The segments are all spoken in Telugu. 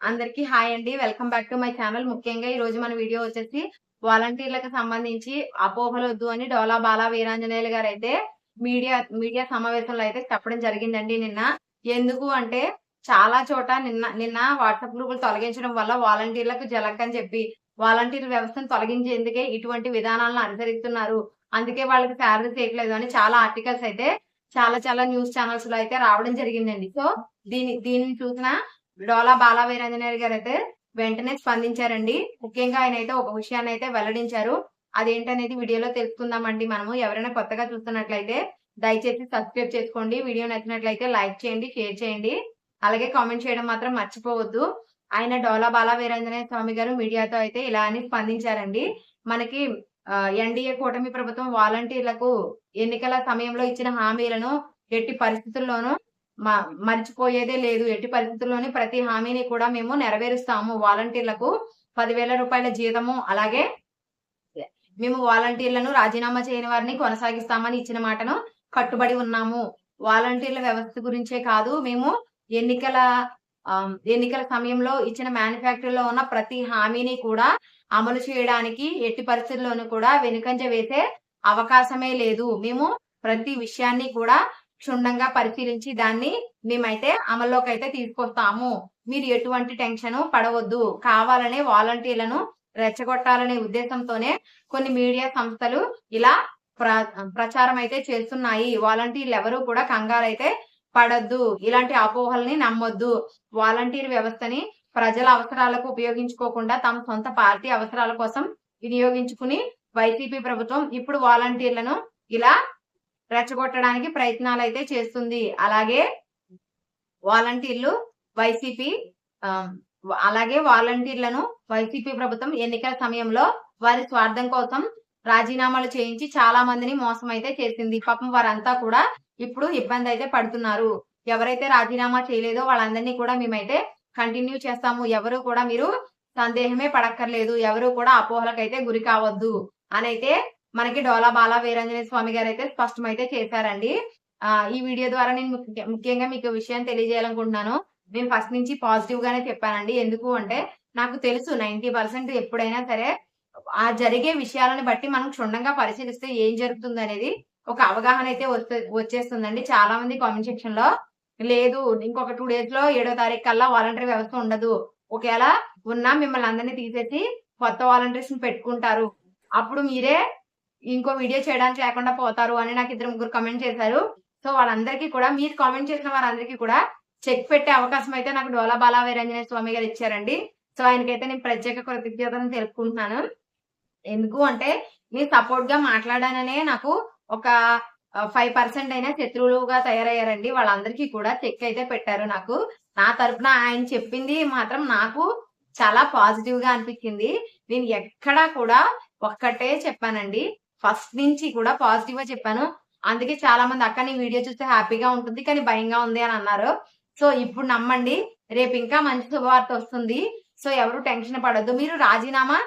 అందరికి హాయ్ అండి. Welcome back to my channel. ముఖ్యంగా ఈ రోజు మన వీడియో వచ్చేసి వాలంటీర్లకు సంబంధించి అపోహలు వద్దు అని డోలా బాలా వీరాంజనేయులు గారు అయితే మీడియా మీడియా సమావేశంలో అయితే చెప్పడం జరిగిందండి నిన్న. ఎందుకు అంటే చాలా చోట నిన్న నిన్న వాట్సాప్ గ్రూపులు తొలగించడం వల్ల వాలంటీర్లకు జలక్ అని చెప్పి వాలంటీర్ వ్యవస్థను తొలగించేందుకే ఇటువంటి విధానాలను అనుసరిస్తున్నారు. అందుకే వాళ్ళకి శాలరీ చేయట్లేదు అని చాలా ఆర్టికల్స్ అయితే చాలా చాలా న్యూస్ ఛానల్స్లో అయితే రావడం జరిగిందండి. సో దీని దీనిని చూసిన డోలా బాలా వీరాంజనేయులు గారు అయితే వెంటనే స్పందించారండి. ముఖ్యంగా ఆయన అయితే ఒక విషయాన్ని అయితే వెల్లడించారు. అదేంటనేది వీడియోలో తెలుసుకుందామండి మనము. ఎవరైనా కొత్తగా చూస్తున్నట్లయితే దయచేసి సబ్స్క్రైబ్ చేసుకోండి. వీడియో నచ్చినట్లయితే లైక్ చేయండి షేర్ చేయండి. అలాగే కామెంట్ చేయడం మాత్రం మర్చిపోవద్దు. ఆయన డోలా బాలా వీరాంజనేయ స్వామి గారు మీడియాతో అయితే ఇలా అని స్పందించారండి. మనకి ఎన్డీఏ కూటమి ప్రభుత్వం వాలంటీర్లకు ఎన్నికల సమయంలో ఇచ్చిన హామీలను ఎట్టి పరిస్థితుల్లోనూ మర్చిపోయేదే లేదు. ఎట్టి పరిస్థితుల్లోనే ప్రతి హామీని కూడా మేము నెరవేరుస్తాము. వాలంటీర్లకు పదివేల రూపాయల జీతము అలాగే మేము వాలంటీర్లను రాజీనామా చేయని వారిని కొనసాగిస్తామని ఇచ్చిన మాటను కట్టుబడి ఉన్నాము. వాలంటీర్ల వ్యవస్థ గురించే కాదు మేము ఎన్నికల ఎన్నికల సమయంలో ఇచ్చిన మేనిఫెక్చర్ ఉన్న ప్రతి హామీని కూడా అమలు చేయడానికి ఎట్టి పరిస్థితుల్లోనూ కూడా వెనుకంజ వేసే అవకాశమే లేదు. మేము ప్రతి విషయాన్ని కూడా క్షుణ్ణంగా పరిశీలించి దాన్ని మేమైతే అమల్లోకి అయితే తీసుకొస్తాము. మీరు ఎటువంటి టెన్షన్ పడవద్దు. కావాలనే వాలంటీర్లను రెచ్చగొట్టాలనే ఉద్దేశంతోనే కొన్ని మీడియా సంస్థలు ఇలా ప్ర ప్రచారం అయితే చేస్తున్నాయి. వాలంటీర్లు ఎవరు కూడా కంగారు అయితే పడద్దు. ఇలాంటి అపోహల్ని నమ్మొద్దు. వాలంటీర్ వ్యవస్థని ప్రజల అవసరాలకు ఉపయోగించుకోకుండా తమ సొంత పార్టీ అవసరాల కోసం వినియోగించుకుని వైసీపీ ప్రభుత్వం ఇప్పుడు వాలంటీర్లను ఇలా రెచ్చగొట్టడానికి ప్రయత్నాలు అయితే చేస్తుంది. అలాగే వాలంటీర్లు వైసీపీ అలాగే వాలంటీర్లను వైసీపీ ప్రభుత్వం ఎన్నికల సమయంలో వారి స్వార్థం కోసం రాజీనామాలు చేయించి చాలా మందిని మోసం అయితే చేసింది. పాపం వారంతా కూడా ఇప్పుడు ఇబ్బంది అయితే పడుతున్నారు. ఎవరైతే రాజీనామా చేయలేదో వాళ్ళందరినీ కూడా మేమైతే కంటిన్యూ చేస్తాము. ఎవరు కూడా మీరు సందేహమే పడక్కర్లేదు. ఎవరు కూడా అపోహలకైతే గురి కావద్దు. అని అయితే మనకి డోలా బాలా వీరాంజనేయ స్వామి గారు అయితే స్పష్టమైతే చేశారండి. ఆ ఈ వీడియో ద్వారా నేను ముఖ్యంగా మీకు విషయం తెలియజేయాలనుకుంటున్నాను. నేను ఫస్ట్ నుంచి పాజిటివ్ గానే చెప్పానండి. ఎందుకు అంటే నాకు తెలుసు నైన్టీ పర్సెంట్ ఎప్పుడైనా సరే ఆ జరిగే విషయాలను బట్టి మనం క్షుణ్ణంగా పరిశీలిస్తే ఏం జరుగుతుంది అనేది ఒక అవగాహన అయితే వచ్చేస్తుందండి. చాలా మంది కామెంట్ సెక్షన్లో లేదు ఇంకొక టూ డేస్లో ఏడో తారీఖు కల్లా వాలంటరీ వ్యవస్థ ఉండదు. ఒకవేళ ఉన్నా మిమ్మల్ని అందరినీ తీసేసి కొత్త వాలంటీర్స్ని పెట్టుకుంటారు. అప్పుడు మీరే ఇంకో వీడియో చేయడానికి లేకుండా పోతారు అని నాకు ఇద్దరు ముగ్గురు కామెంట్ చేశారు. సో వాళ్ళందరికీ కూడా మీరు కామెంట్ చేసిన వారందరికీ కూడా చెక్ పెట్టే అవకాశం అయితే నాకు డోలా బాలా వీరంజనేయ స్వామి గారు ఇచ్చారండి. సో ఆయనకైతే నేను ప్రత్యేక కృతజ్ఞతను తెలుపుకుంటున్నాను. ఎందుకు అంటే నేను సపోర్ట్గా మాట్లాడాననే నాకు ఒక ఫైవ్ పర్సెంట్ అయినా శత్రువులుగా తయారయ్యారండి. వాళ్ళందరికీ కూడా చెక్ అయితే పెట్టారు నాకు. నా తరపున ఆయన చెప్పింది మాత్రం నాకు చాలా పాజిటివ్గా అనిపించింది. నేను ఎక్కడా కూడా ఒక్కటే చెప్పానండి. ఫస్ట్ నుంచి కూడా పాజిటివ్గా చెప్పాను. అందుకే చాలా మంది అక్క నీ వీడియో చూస్తే హ్యాపీగా ఉంటుంది కానీ భయంగా ఉంది అని అన్నారు. సో ఇప్పుడు నమ్మండి. రేపు ఇంకా మంచి శుభవార్త వస్తుంది. సో ఎవరు టెన్షన్ పడద్దు. మీరు రాజీనామా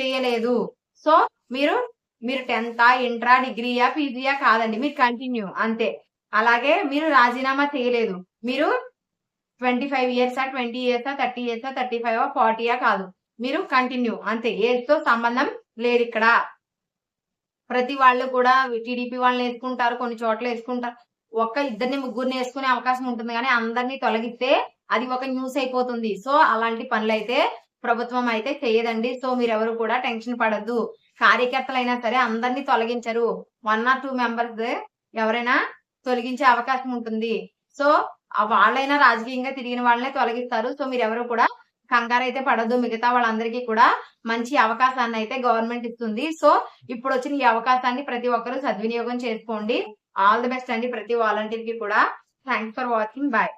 చేయలేదు. సో మీరు మీరు టెన్త్ ఇంట్రా డిగ్రీయా పీజీయా కాదండి. మీరు కంటిన్యూ అంతే. అలాగే మీరు రాజీనామా చేయలేదు. మీరు ట్వంటీ ఫైవ్ ఇయర్సా ట్వంటీ ఇయర్సా థర్టీ ఇయర్సా థర్టీ ఫైవ్ ఫార్టీయా కాదు. మీరు కంటిన్యూ అంతే. ఏజ్తో సంబంధం లేదు ఇక్కడ ప్రతి వాళ్ళు కూడా టీడీపీ వాళ్ళని వేసుకుంటారు కొన్ని చోట్ల వేసుకుంటారు ఒక్క ఇద్దరిని ముగ్గురిని వేసుకునే అవకాశం ఉంటుంది కానీ అందరినీ తొలగిస్తే అది ఒక న్యూస్ అయిపోతుంది. సో అలాంటి పనులు అయితే ప్రభుత్వం అయితే చేయదండి. సో మీరెవరు కూడా టెన్షన్ పడద్దు. కార్యకర్తలైనా సరే అందరినీ తొలగించరు. వన్ ఆర్ టూ మెంబర్స్ ఎవరైనా తొలగించే అవకాశం ఉంటుంది. సో వాళ్ళైనా రాజకీయంగా తిరిగిన వాళ్ళనే తొలగిస్తారు. సో మీరు ఎవరు కూడా కంగారు అయితే పడద్దు. మిగతా వాళ్ళందరికీ కూడా మంచి అవకాశాన్ని అయితే గవర్నమెంట్ ఇస్తుంది. సో ఇప్పుడు వచ్చిన ఈ అవకాశాన్ని ప్రతి ఒక్కరూ సద్వినియోగం చేసుకోండి. ఆల్ ది బెస్ట్ అండి ప్రతి వాలంటీర్కి కూడా. Thanks for watching. బాయ్.